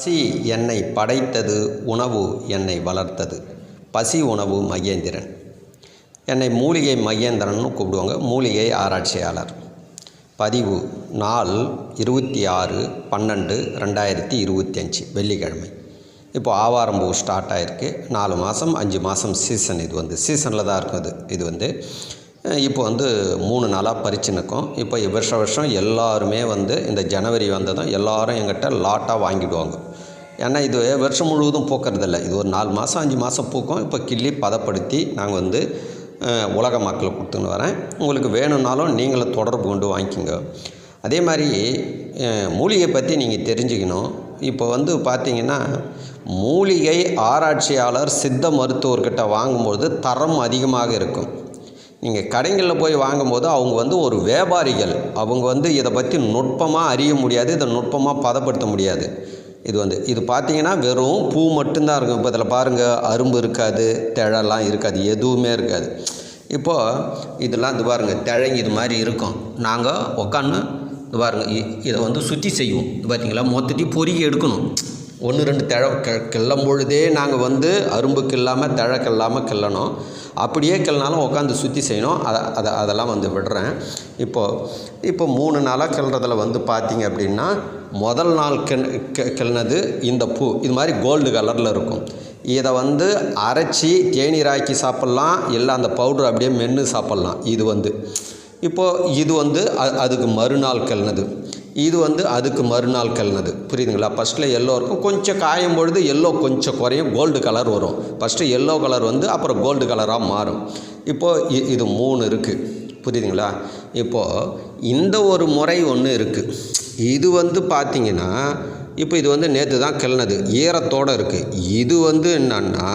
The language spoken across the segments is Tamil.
பசி என்னை படைத்தது உணவு என்னை வளர்த்தது. பசி உணவு மகேந்திரன். என்னை மூலிகை மகேந்திரன்னு கூப்பிடுவாங்க மூலிகை ஆராய்ச்சியாளர். பதிவு நாள் இருபத்தி ஆறு பன்னெண்டு ரெண்டாயிரத்தி இருபத்தி அஞ்சு வெள்ளிக்கிழமை. இப்போ ஆவாரம் பூ ஸ்டார்ட் ஆகிருக்கு நாலு மாதம் அஞ்சு மாதம் சீசன் இது வந்து. சீசனில் தான் இருக்கும் இது இது வந்து. இப்போ வந்து மூணு நாளாக பறித்து நிற்கும். இப்போ வருஷம் வருஷம் எல்லாருமே வந்து இந்த ஜனவரி வந்ததும் எல்லாரும் எங்கிட்ட லாட்டாக வாங்கிடுவாங்க. ஏன்னா இது வருஷம் முழுவதும் பூக்கறதில்ல. இது ஒரு நாலு மாதம் அஞ்சு மாதம் பூக்கும். இப்போ கிள்ளி பதப்படுத்தி நாங்கள் வந்து உலக மக்களுக்கு கொடுத்துன்னு வரேன். உங்களுக்கு வேணும்னாலும் நீங்களும் தொடர்பு கொண்டு வாங்கிக்கோங்க. அதே மாதிரி மூலிகை பற்றி நீங்கள் தெரிஞ்சுக்கணும். இப்போ வந்து பார்த்தீங்கன்னா மூலிகை ஆராய்ச்சியாளர் சித்த மருத்துவர்கிட்ட வாங்கும்போது தரம் அதிகமாக இருக்கும். நீங்கள் கடைகளில் போய் வாங்கும்போது அவங்க வந்து ஒரு வியாபாரிகள். அவங்க வந்து இதை பற்றி நுட்பமாக அறிய முடியாது இதை நுட்பமாக பதப்படுத்த முடியாது. இது வந்து இது பார்த்தீங்கன்னா வெறும் பூ மட்டும்தான் இருக்கும். இப்போ இதில் பாருங்கள் அரும்பு இருக்காது திழலாம் இருக்காது எதுவுமே இருக்காது. இப்போது இதெல்லாம் இது பாருங்கள் திழங்கி இது மாதிரி இருக்கும். நாங்கள் உக்காந்து இது பாருங்கள் இ- இதை வந்து சுற்றி செய்வோம். இது பார்த்தீங்களா? மொத்தத்தையும் பொறுக்கி எடுக்கணும். ஒன்று ரெண்டு திழ கிள்ளும் பொழுதே நாங்கள் வந்து அரும்பு கில்லாமல் தழை கில்லாமல் கிள்ளணும். அப்படியே கிள்ளனாலும் உட்காந்து சுற்றி செய்யணும். அதை அதை அதெல்லாம் வந்து விடுறேன். இப்போது இப்போ மூணு நாளாக கிள்றதில் வந்து பார்த்தீங்க அப்படின்னா முதல் நாள் கிண் இந்த பூ. இது மாதிரி கோல்டு கலரில் இருக்கும். இதை வந்து அரைச்சி தேநீராக்கி சாப்பிட்லாம். இல்லை அந்த பவுடர் அப்படியே மென்று சாப்பிட்லாம். இது வந்து. இப்போது இது வந்து அதுக்கு மறுநாள் கிழனது இது வந்து அதுக்கு மறுநாள் கிழனது புரியுதுங்களா? ஃபஸ்ட்டில் எல்லோ இருக்கும். கொஞ்சம் காயும் பொழுது எல்லோ கொஞ்சம் குறையும். கோல்டு கலர் வரும். ஃபஸ்ட்டு எல்லோ கலர் வந்து அப்புறம் கோல்டு கலராக மாறும். இப்போது இ- இது மூணு இருக்குது புரியுதுங்களா? இப்போது இந்த ஒரு முறை ஒன்று இருக்குது இது வந்து பார்த்திங்கன்னா இப்போ இது வந்து நேற்று தான் கிளனது ஈரத்தோடு இருக்குது இது வந்து என்னன்னா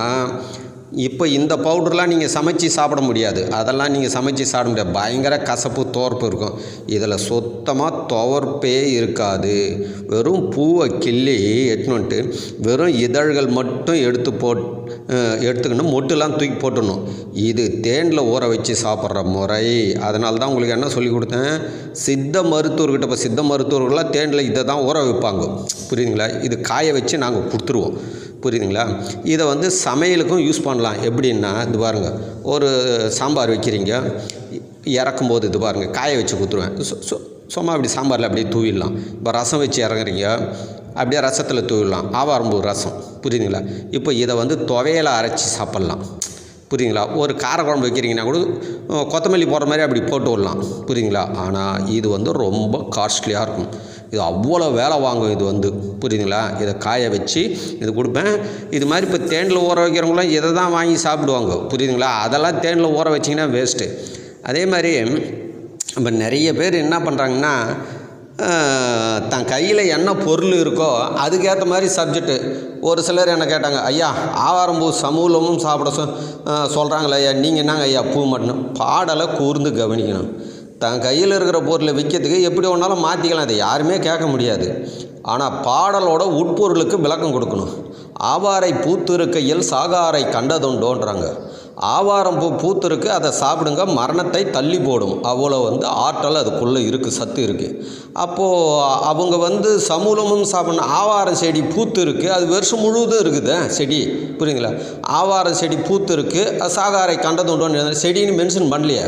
இப்போ இந்த பவுடர்லாம் நீங்கள் சமைச்சு சாப்பிட முடியாது. அதெல்லாம் நீங்கள் சமைச்சு சாப்பிட முடியாது. பயங்கர கசப்பு துவர்ப்பு இருக்கும். இதில் சுத்தமாக துவர்ப்பே இருக்காது. வெறும் பூவை கிள்ளி எட்டுனுட்டு வெறும் இதழ்கள் மட்டும் எடுத்து போட் எடுத்துக்கணும். மொட்டுலாம் தூக்கி போட்டுடணும். இது தேனில் ஊற வச்சு சாப்பிட்ற முறை. அதனால தான் உங்களுக்கு என்ன சொல்லி கொடுத்தேன்? சித்த மருத்துவர்கிட்ட இப்போ சித்த மருத்துவர்கள்லாம் தேனில் இதை தான் ஊற வைப்பாங்க. புரியுதுங்களா? இது காய வச்சு நாங்கள் கொடுத்துருவோம். புரியுதுங்களா? இதை வந்து சமையலுக்கும் யூஸ் பண்ணலாம். எப்படின்னா இது பாருங்கள் ஒரு சாம்பார் வைக்கிறீங்க இறக்கும்போது இது பாருங்கள் காய வச்சு கொடுத்துருவேன் சு- சும்மா அப்படி சாம்பாரில் அப்படியே தூவிடலாம். இப்போ ரசம் வச்சு இறங்குறீங்க அப்படியே ரசத்தில் தூவிடலாம். ஆவாரம்பூ ரசம் புரியுதுங்களா? இப்போ இதை வந்து துவையலை அரைச்சி சாப்பிட்லாம். புரியுதுங்களா? ஒரு காரக்குழம்பு வைக்கிறீங்கன்னா கூட கொத்தமல்லி போடுற மாதிரி அப்படி போட்டு விடலாம். புரியுதுங்களா? ஆனால் இது வந்து ரொம்ப காஸ்ட்லியாக இருக்கும். இது அவ்வளோ வேலை வாங்கும் இது வந்து. புரியுதுங்களா? இதை காய வச்சு இது கொடுப்பேன். இது மாதிரி இப்போ தேனில் ஊற வைக்கிறவங்களாம் இதை தான் வாங்கி சாப்பிடுவாங்க. புரியுதுங்களா? அதெல்லாம் தேனில் ஊற வச்சிங்கன்னா வேஸ்ட்டு அதே மாதிரி இப்போ நிறைய பேர் என்ன பண்ணுறாங்கன்னா தன் கையில் என்ன பொருள் இருக்கோ அதுக்கேற்ற மாதிரி சப்ஜெக்ட்டு ஒரு சிலர் என்ன கேட்டாங்க ஐயா ஆவாரம்பூ சமூலமும் சாப்பிட சொ சொல்கிறாங்களே ஐயா நீங்கள் என்னங்க ஐயா பூ மட்டும் பாடலை கூர்ந்து கவனிக்கணும். தன் கையில் இருக்கிற பொருளை விற்கிறதுக்கு எப்படி வேணாலும் மாற்றிக்கலாம் அதை யாருமே கேட்க முடியாது. ஆனால் பாடலோட உட்பொருளுக்கு விளக்கம் கொடுக்கணும். ஆவாரை பூத்திருக்கையில் சாகாரை கண்டதுண்டோன்றாங்க. ஆவாரம் பூ பூத்திருக்கு அதை சாப்பிடுங்க மரணத்தை தள்ளி போடும். அவ்வளோ வந்து ஆற்றல் அதுக்குள்ளே இருக்குது சத்து இருக்குது அப்போது அவங்க வந்து சமூலமும் சாப்பிடணும். ஆவாரம் செடி பூத்து இருக்குது அது வருஷம் முழுவதும் இருக்குது செடி புரியுங்களா ஆவாரம் செடி பூத்து இருக்குது சாகாரை கண்டதுண்டோன்னு செடின்னு மென்ஷன் பண்ணலையே.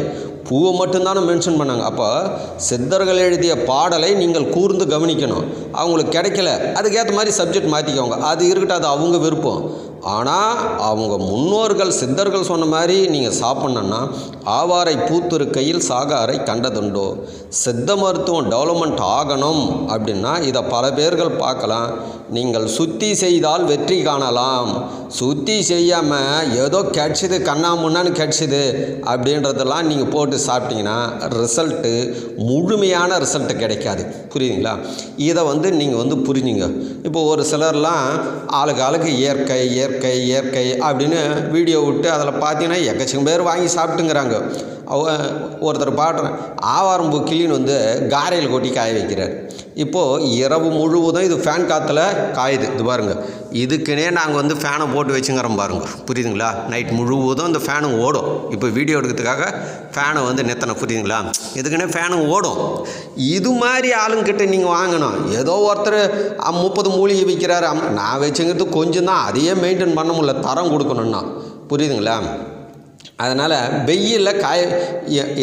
பூவை மட்டும்தானே மென்ஷன் பண்ணாங்க. அப்போ சித்தர்கள் எழுதிய பாடலை நீங்கள் கூர்ந்து கவனிக்கணும். அவங்களுக்கு கிடைக்கல. அதுக்கேற்ற மாதிரி சப்ஜெக்ட் மாற்றிக்கோங்க அது இருக்கட்டும் அது அவங்க விருப்பம். ஆனால் அவங்க முன்னோர்கள் சித்தர்கள் சொன்ன மாதிரி நீங்கள் சாப்பிட்ணுன்னா ஆவாரை பூத்திருக்கையில் சாகாரை கண்டதுண்டோ? சித்த மருத்துவம் டெவலப்மெண்ட் ஆகணும் அப்படின்னா இதை பல பேர்கள் பார்க்கலாம். நீங்கள் சுத்தி செய்தால் வெற்றி காணலாம். சுத்தி செய்யாமல் ஏதோ கிடச்சிது கண்ணா முன்னான்னு கிடச்சிது அப்படின்றதெல்லாம் நீங்கள் போட்டு சாப்பிட்டீங்கன்னா ரிசல்ட்டு முழுமையான ரிசல்ட்டு கிடைக்காது. புரியுதுங்களா? இதை வந்து நீங்கள் வந்து புரிஞ்சுங்க. இப்போ ஒரு சிலர்லாம் ஆளுக்கு ஆளுக்கு இயற்கை இயற்கை இயற்கை இயற்கை அப்படின்னு வீடியோ விட்டு அதில் பார்த்தீங்கன்னா எக்கச்சக்கம் பேர் வாங்கி சாப்பிட்டுங்கிறாங்க. அவ ஒருத்தர் பாடுறேன் ஆவாரம்பூ கிளின்னு வந்து காரையில் கொட்டி காய வைக்கிறார். இப்போது இரவு முழுவதும் இது ஃபேன் காற்றுல காயுது. இது பாருங்கள் இதுக்குனே நாங்கள் வந்து ஃபேனை போட்டு வச்சுங்கிறோம் பாருங்க. புரியுதுங்களா? நைட் முழுவதும் இந்த ஃபேனு ஓடும். இப்போ வீடியோ எடுக்கிறதுக்காக ஃபேனை வந்து நிறுத்தின புரியுதுங்களா? இதுக்குன்னே ஃபேனு ஓடும். இது மாதிரி ஆளுங்கிட்ட நீங்கள் வாங்கணும். ஏதோ ஒருத்தர் முப்பது மூலிகை விற்கிறாரு நான் வச்சுங்கிறது கொஞ்சம் தான் அதையே மெயின்டைன் பண்ண முடியல. தரம் கொடுக்கணுன்னா புரியுதுங்களா? அதனால் வெயிலில் காய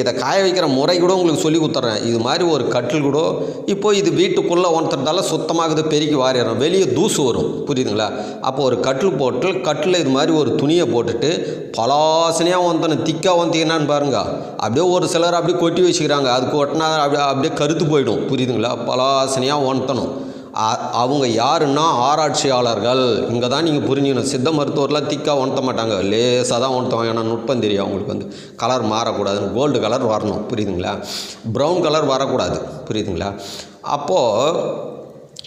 இதை காய வைக்கிற முறை கூட உங்களுக்கு சொல்லி கொடுத்துட்றேன் இது மாதிரி ஒரு கட்டில் கூட இப்போ இது வீட்டுக்குள்ளே ஒன்றதால சுத்தமாகுது பெருக்கி வாரிடுறோம். வெளியே தூசு வரும். புரியுதுங்களா? அப்போ ஒரு கட்டில் போட்டு கட்டில் இது மாதிரி ஒரு துணியை போட்டுட்டு பலாசனையாக வந்தணும் திக்காக வந்தீங்கன்னான்னு பாருங்க. அப்படியே ஒரு சிலர் அப்படியே கொட்டி வச்சுக்கிறாங்க. அதுக்கு ஒட்டினா அப்படியே அப்படியே கருத்து போயிடும். புரியுதுங்களா? பலாசனையாக ஒன்றணும் அவங்க யாருன்னா ஆராய்ச்சியாளர்கள். இங்கே தான் நீங்கள் புரிஞ்சுக்கணும். சித்த மருத்துவர்லாம் திக்காக உணர்த்த மாட்டாங்க. லேசாக தான் உணர்த்துவாங்க. ஏன்னா நுட்பம் தெரியும் அவங்களுக்கு வந்து. கலர் மாறக்கூடாது கோல்டு கலர் வரணும். புரியுதுங்களா? ப்ரௌன் கலர் வரக்கூடாது. புரியுதுங்களா? அப்போது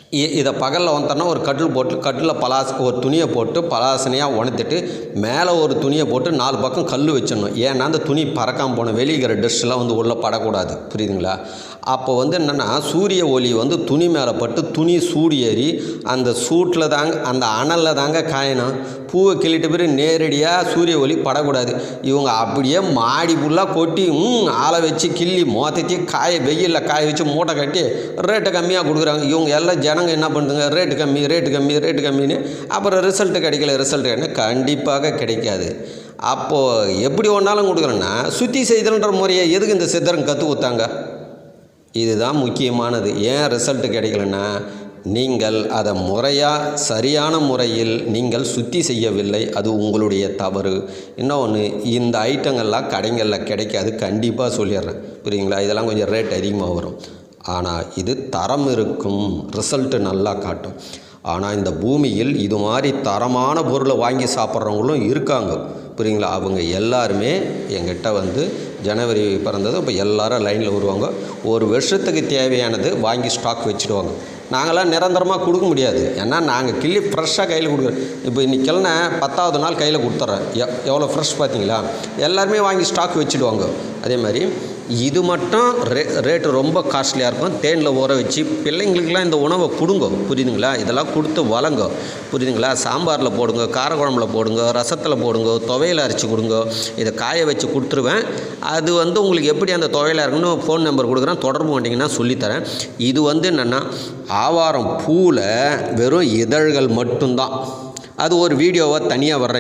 இதை பகலில் வந்தோன்னா ஒரு கட்டில் போட்டு கட்டில் பலாஸ் ஒரு துணியை போட்டு பலாசனையாக உணர்த்திட்டு மேலே ஒரு துணியை போட்டு நாலு பக்கம் கல் வச்சிடணும். ஏன்னா அந்த துணி பறக்காமல் போன வெளியிற டஸ்ட்லாம் வந்து உள்ளே படக்கூடாது. புரியுதுங்களா? அப்போ வந்து என்னென்னா சூரிய ஒளி வந்து துணி மேலே பட்டு துணி சூடு ஏறி அந்த சூட்டில் தாங்க அந்த அனலில் தாங்க காயணும். பூவை கிள்ளிட்ட பிறகு நேரடியாக சூரிய ஒளி படக்கூடாது. இவங்க அப்படியே மாடி ஃபுல்லாக கொட்டி ம் ஆளை வச்சு கிள்ளி மொத்தத்தையும் காய வெயிலில் காய வச்சு மூட்டை கட்டி ரேட்டு கம்மியாக கொடுக்குறாங்க. இவங்க எல்லாம் ஜனங்க என்ன பண்ணுதுங்க? ரேட்டு கம்மி ரேட்டு கம்மி ரேட்டு கம்மின்னு அப்புறம் ரிசல்ட்டு கிடைக்கல ரிசல்ட் என்ன கண்டிப்பாக கிடைக்காது. அப்போது எப்படி ஒன்றாலும் கொடுக்குறேன்னா சுத்தி செய்தல்ன்ற முறையை எதுக்கு இந்த சித்தரங்க கற்று கொடுத்தாங்க? இதுதான் முக்கியமானது. ஏன் ரிசல்ட்டு கிடைக்கலன்னா நீங்கள் அதை முறையாக சரியான முறையில் நீங்கள் சுத்தி செய்யவில்லை அது உங்களுடைய தவறு. இன்னொன்று இந்த ஐட்டங்கள்லாம் கடைகளில் கிடைக்காது கண்டிப்பாக சொல்லிடுறேன். புரியுங்களா? இதெல்லாம் கொஞ்சம் ரேட் அதிகமாக வரும். ஆனால் இது தரம் இருக்கும் ரிசல்ட்டு நல்லா காட்டும். ஆனால் இந்த பூமியில் இது மாதிரி தரமான பொருளை வாங்கி சாப்பிட்றவங்களும் இருக்காங்க. புரியுங்களா? அவங்க எல்லாருமே எங்கிட்ட வந்து ஜனவரி பிறந்தது இப்போ எல்லாரும் லைனில் வருவாங்க. ஒரு வருஷத்துக்கு தேவையானது வாங்கி ஸ்டாக் வச்சுடுவாங்க. நாங்களாம் நிரந்தரமாக கொடுக்க முடியாது. ஏன்னா நாங்கள் கிள்ளி ஃப்ரெஷ்ஷாக கையில் கொடுக்குறோம் இப்போ இன்னைக்கு பத்தாவது நாள் கையில் கொடுத்துட்றேன் எவ்வளோ ஃப்ரெஷ் பார்த்தீங்களா எல்லாருமே வாங்கி ஸ்டாக் வச்சுடுவாங்க. அதே மாதிரி இது மட்டும் ரே ரேட்டு ரொம்ப காஸ்ட்லியாக இருக்கும். தேனில் ஊற வச்சு பிள்ளைங்களுக்கெல்லாம் இந்த உணவை கொடுங்க. புரியுதுங்களா? இதெல்லாம் கொடுத்து வளங்க. புரியுதுங்களா? சாம்பாரில் போடுங்க காரக்குழம்புல போடுங்க ரசத்தில் போடுங்க துவையல் அரைச்சி கொடுங்க. இதை காய வச்சு கொடுத்துருவேன். அது வந்து உங்களுக்கு எப்படி அந்த துவையலாக இருக்குன்னு ஃபோன் நம்பர் கொடுக்குறேன். தொடர்பு பண்ணிங்கன்னா சொல்லித்தரேன். இது வந்து என்னென்னா ஆவாரம் பூவில் வெறும் இதழ்கள் மட்டும்தான். அது ஒரு வீடியோவாக தனியாக வர்ற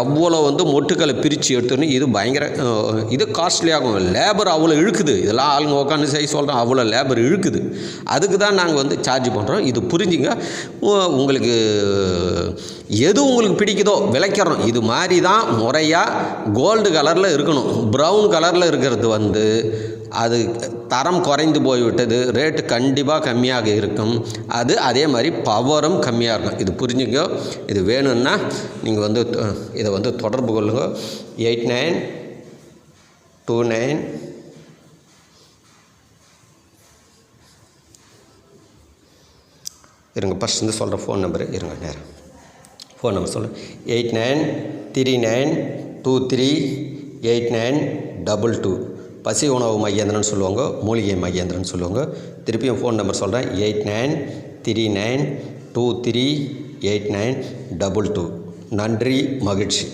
எவ்வளோ வந்து மொட்டுக்களை பிரித்து எடுத்துன்னு இது பயங்கர இது காஸ்ட்லியாகும் லேபர் அவ்வளோ இழுக்குது. இதெல்லாம் ஆளுங்க உட்காந்து செய்ய சொல்கிறோம் அவ்வளோ லேபர் இழுக்குது. அதுக்கு தான் நாங்கள் வந்து சார்ஜ் பண்ணுறோம் இது புரிஞ்சுங்க. உங்களுக்கு எது உங்களுக்கு பிடிக்குதோ விளைக்கிறோம் இது மாதிரி தான் முறையாக கோல்டு கலரில் இருக்கணும். ப்ரௌன் கலரில் இருக்கிறது வந்து அது தரம் குறைந்து போய்விட்டது. ரேட்டு கண்டிப்பாக கம்மியாக இருக்கும். அது அதே மாதிரி பவரும் கம்மியாக இருக்கும். இது புரிஞ்சுங்க இது வேணும்னா நீங்கள் வந்து இதை வந்து தொடர்பு கொள்ளுங்க. Eight nine two nine. இருங்க ஃபர்ஸ்ட் வந்து சொல்கிற ஃபோன் நம்பரு இருங்க நேரம் ஃபோன் நம்பர் சொல்ல. Eight nine three nine two three eight nine double two பசி உணவு மையேந்திரன் சொல்லுவாங்க மூலிகை மையேந்திரன் சொல்லுவாங்க. திருப்பியும் ஃபோன் நம்பர் சொல்கிறேன் eight nine three nine two three eight nine double two நன்றி மகிழ்ச்சி.